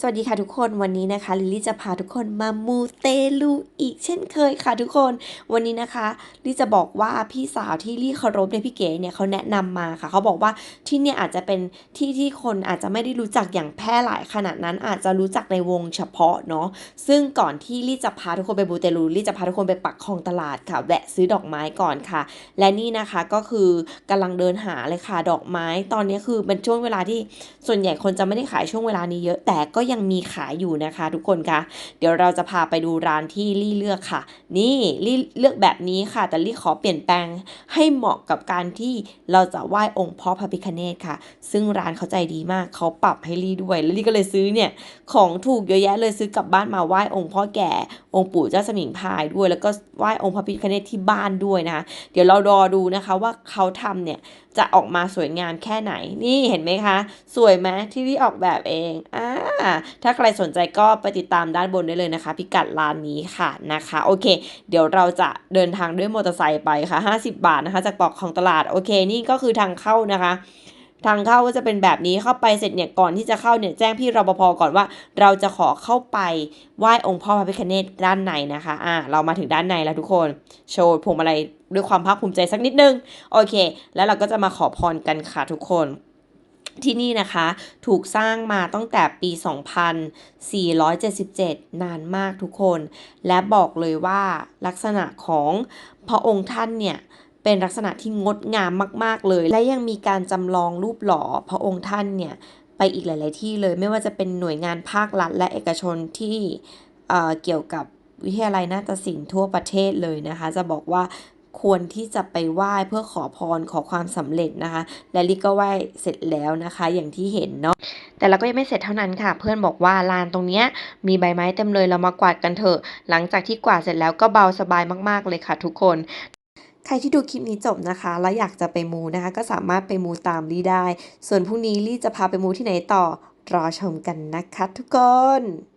สวัสดีค่ะทุกคนวันนี้นะคะลิลลี่จะพาทุกคนมามูเตลู เช่นเคยค่ะทุกคน วันนี้นะคะลิจะบอกว่าพี่สาวที่ลี่เคารพในพี่เก๋เนี่ยเขาแนะนำมาค่ะ เขาบอกว่าที่เนี่ยอาจจะเป็นที่ที่คนอาจจะไม่ได้รู้จักอย่างแพร่หลายขนาดนั้นอาจจะรู้จักในวงเฉพาะเนาะซึ่งก่อนที่ลี่จะพาทุกคนไปมูเตลูลี่จะพาทุกคนไปปักคลองตลาดค่ะแวะซื้อดอกไม้ก่อนค่ะ และนี่นะคะก็คือกำลังเดินหาเลยค่ะดอกไม้ ตอนนี้คือเป็นช่วงเวลาที่ส่วนใหญ่คนจะไม่ได้ขายช่วงเวลานี้เยอะแต่ก็ยังมีขายอยู่นะคะ ทุกคนคะเดี๋ยวเราจะพาไปดูร้านที่ลี่เลือกค่ะ นี่ลี่เลือกแบบนี้ค่ะ แต่ลี่ขอเปลี่ยนแปลงให้เหมาะกับการที่เราจะไหว้องค์พ่อพระพิคเนตค่ะ ซึ่งร้านเขาใจดีมากเขาปรับให้ลี่ด้วย แล้วลี่ก็เลยซื้อเนี่ยของถูกเยอะแยะเลยซื้อกลับบ้านมาไหว้องค์พ่อแก่องค์ปู่เจ้าสมิงพายด้วย แล้วก็ไหว้องค์พระพิคเนตที่บ้านด้วยนะคะเดี๋ยวเรารอดูนะคะว่าเขาทำเนี่ยจะออกมาสวยงามแค่ไหน นี่เห็นไหมคะ สวยไหมที่ลี่ออกแบบเองอ่าถ้าใครสนใจก็ไปติดตามด้านบนได้เลยนะคะ พิกัดร้านนี้ค่ะนะคะโอเค เดี๋ยวเราจะเดินทางด้วยมอเตอร์ไซค์ไปค่ะ 50 บาทนะคะ จากปอกของตลาดโอเค นี่ก็คือทางเข้านะคะ ทางเข้าก็จะเป็นแบบนี้เข้าไปเสร็จเนี่ยก่อนที่จะเข้าเนี่ยแจ้งพี่รปภก่อนว่า เราจะขอเข้าไปไหว้องค์พ่อพระพิฆเนศด้านในนะคะอ่าเรามาถึงด้านในแล้วทุกคนโชว์พวงมาลัยด้วยความภาคภูมิใจสักนิดนึงโอเค แล้วเราก็จะมาขอพรกันค่ะทุกคน ที่นี่นะคะ ถูกสร้างมาตั้งแต่ปี 2477 นานมากทุกคน และบอกเลยว่าลักษณะของพระองค์ท่านเนี่ยเป็นลักษณะที่งดงามมาก ๆ เลย และยังมีการจำลองรูปหล่อพระองค์ท่านเนี่ยไปอีกหลาย ๆ ที่เลย ไม่ว่าจะเป็นหน่วยงานภาครัฐและเอกชนที่เอ่อเกี่ยวกับวิทยาลัยนาฏศิลป์ทั่วประเทศเลยนะคะ จะบอกว่า ควรที่จะไปไหว้เพื่อขอพรขอความสำเร็จนะคะ และลิก็ไหว้เสร็จแล้วนะคะ อย่างที่เห็นเนาะแต่เราก็ยังไม่เสร็จเท่านั้นค่ะ เพื่อนบอกว่าลานตรงเนี้ยมีใบไม้เต็มเลยเรามากวาดกันเถอะ หลังจากที่กวาดเสร็จแล้วก็เบาสบายมากๆเลยค่ะทุกคนใครที่ดูคลิปนี้จบนะคะ แล้วอยากจะไปมูนะคะ ก็สามารถไปมูตามลี่ได้ ส่วนพรุ่งนี้ลี่จะพาไปมูที่ไหนต่อ รอชมกันนะคะทุกคน